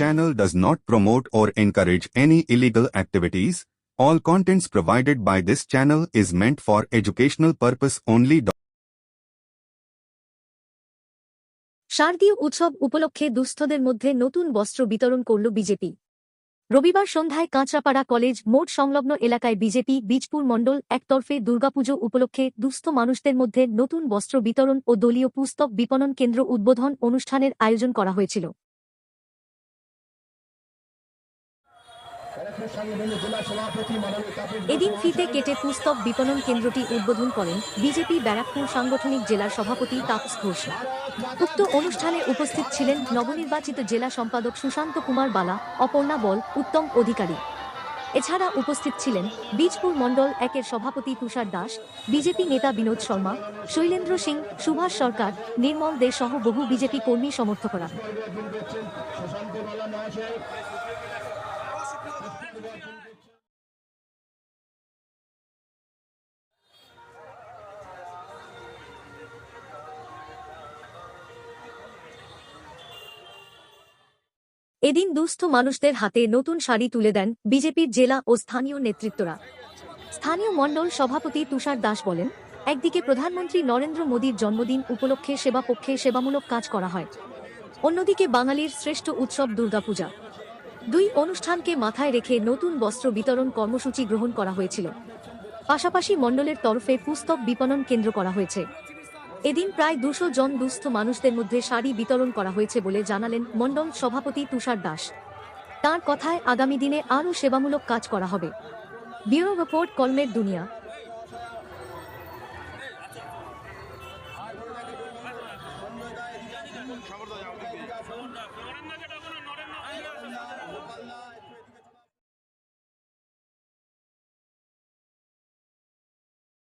does not promote or encourage any illegal activities. All contents provided by this channel is meant for educational purpose only. শারদীয় উৎসব উপলক্ষে দুস্থদের মধ্যে নতুন বস্ত্র বিতরণ করল বিজেপি রবিবার সন্ধ্যায় কাঁচরাপাড়া কলেজ মোড় সংলগ্ন এলাকায় বিজেপি, বীজপুর মণ্ডল একতরফে দুর্গাপুজো উপলক্ষে দুস্থ মানুষদের মধ্যে নতুন বস্ত্র বিতরণ ও দলীয় পুস্তক বিপণন কেন্দ্র উদ্বোধন অনুষ্ঠানের আয়োজন করা হয়েছিল এদিন ফিতে কেটে পুস্তক বিপণন কেন্দ্রটি উদ্বোধন করেন বিজেপি ব্যারাকপুর সাংগঠনিক জেলার সভাপতি তাপস ঘোষ। উক্ত অনুষ্ঠানে উপস্থিত ছিলেন নবনির্বাচিত জেলা সম্পাদক সুশান্ত কুমার বালা, অপর্ণা বল, উত্তম অধিকারী। এছাড়া উপস্থিত ছিলেন বীজপুর মণ্ডল একের সভাপতি তুষার দাস, বিজেপি নেতা বিনোদ শর্মা, শৈলেন্দ্র সিং, সুভাষ সরকার, নির্মল দে সহ বহু বিজেপি কর্মী সমর্থকরা। এদিন দুস্থ মানুষদের হাতে নতুন শাড়ি তুলে দেন বিজেপির জেলা ও স্থানীয় নেতৃত্বরা। স্থানীয় মণ্ডল সভাপতি তুষার দাস বলেন, একদিকে প্রধানমন্ত্রী নরেন্দ্র মোদীর জন্মদিন উপলক্ষে সেবা পক্ষে সেবামূলক কাজ করা হয়, অন্যদিকে বাঙালির শ্রেষ্ঠ উৎসব দুর্গাপূজা। দুই অনুষ্ঠানকে মাথায় রেখে নতুন বস্ত্র বিতরণ কর্মসূচি গ্রহণ করা হয়েছিল। পাশাপাশি মণ্ডলের তরফে পুস্তক বিপণন কেন্দ্র করা হয়েছে। এদিন প্রায় দুশো জন দুস্থ মানুষদের মধ্যে শাড়ি বিতরণ করা হয়েছে বলে জানালেন মণ্ডল সভাপতি তুষার দাস। তার কথায় আগামী দিনে আরও সেবামূলক কাজ করা হবে। ব্যুরো রিপোর্ট, কলমের দুনিয়া।